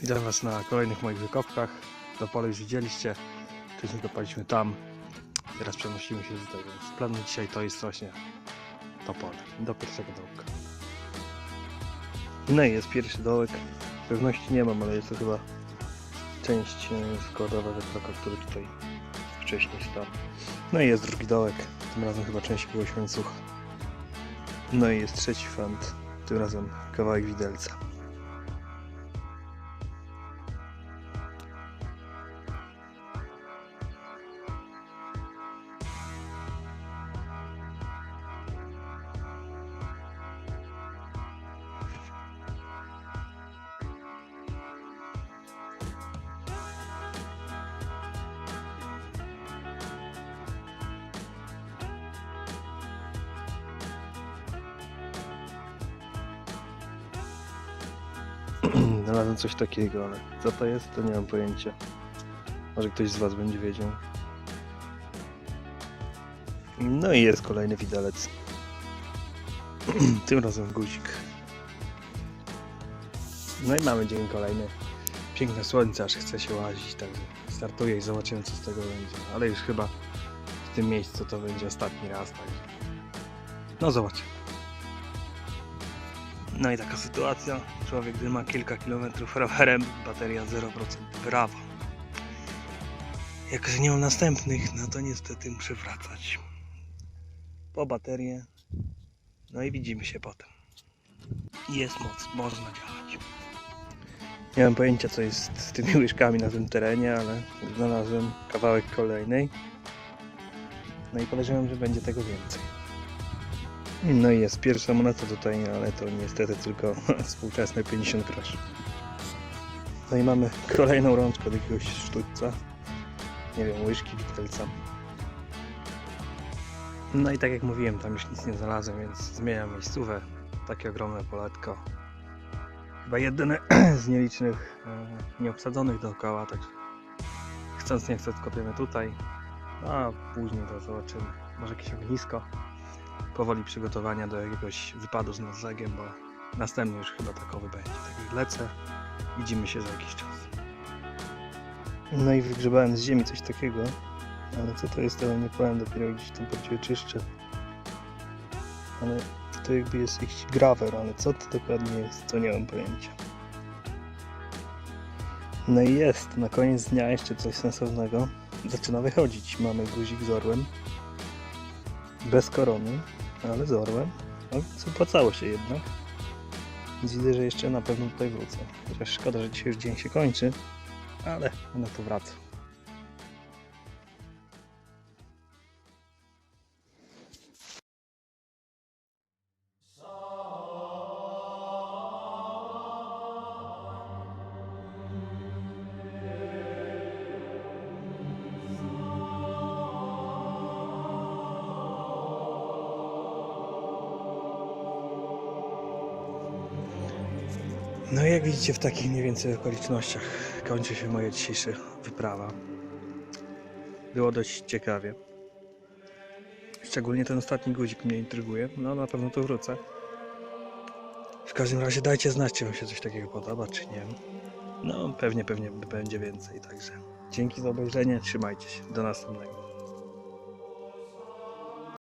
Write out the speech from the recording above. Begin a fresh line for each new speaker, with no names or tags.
Witam Was na kolejnych moich wykopkach. To pole już widzieliście. Wcześniej kopaliśmy tam. Teraz przenosimy się do tego. Z planu dzisiaj to jest właśnie to pole. Do pierwszego dołka. No i jest pierwszy dołek. Pewności nie mam, ale jest to chyba część e, składowa wiatraka, który tutaj wcześniej stał. No i jest drugi dołek. Tym razem chyba część jakiegoś łańcucha. No i jest trzeci fant. Tym razem kawałek widelca. Znalazłem coś takiego, ale co to jest, to nie mam pojęcia. Może ktoś z Was będzie wiedział. No i jest kolejny widelec. Tym razem guzik. No i mamy dzień kolejny. Piękne słońce, aż chce się łazić, także startuję i zobaczymy co z tego będzie. Ale już chyba w tym miejscu to będzie ostatni raz, także no zobaczymy. No i taka sytuacja. Człowiek, gdy ma kilka kilometrów rowerem, bateria 0% brawa. Jak nie mam następnych, no to niestety muszę wracać. Po baterię. No i widzimy się potem. Jest moc, można działać. Nie mam pojęcia co jest z tymi łyżkami na tym terenie, ale znalazłem kawałek kolejnej. No i podejrzewam, że będzie tego więcej. No i jest pierwsza moneta tutaj, ale to niestety tylko współczesne 50 groszy. No i mamy kolejną rączkę od jakiegoś sztućca. Nie wiem, łyżki, widelca. No i tak jak mówiłem, tam już nic nie znalazłem, więc zmieniam miejscówę. Takie ogromne poletko. Chyba jedyne z nielicznych e, nieobsadzonych dookoła, także chcąc nie chcąc kopiemy tutaj, a później to zobaczymy. Może jakieś ognisko powoli przygotowania do jakiegoś wypadu z nadzegiem, bo następny już chyba takowy będzie. Także lecę, widzimy się za jakiś czas. No i wygrzebałem z ziemi coś takiego, ale co to jest, to nie powiem, dopiero gdzieś tam bardziej czyszczę. Ale to jakby jest jakiś grawer, ale co to dokładnie jest, to nie mam pojęcia. No i jest, na koniec dnia jeszcze coś sensownego. Zaczyna wychodzić. Mamy guzik z orłem. Bez korony, ale z orłem. No, opłacało się jednak. Widzę, że jeszcze na pewno tutaj wrócę. Chociaż szkoda, że dzisiaj już dzień się kończy, ale na to wracam. No i jak widzicie w takich mniej więcej okolicznościach kończy się moja dzisiejsza wyprawa. Było dość ciekawie. Szczególnie ten ostatni guzik mnie intryguje. No na pewno tu wrócę. W każdym razie dajcie znać, czy wam się coś takiego podoba, czy nie. No pewnie, pewnie będzie więcej, także dzięki za obejrzenie, trzymajcie się, do następnego.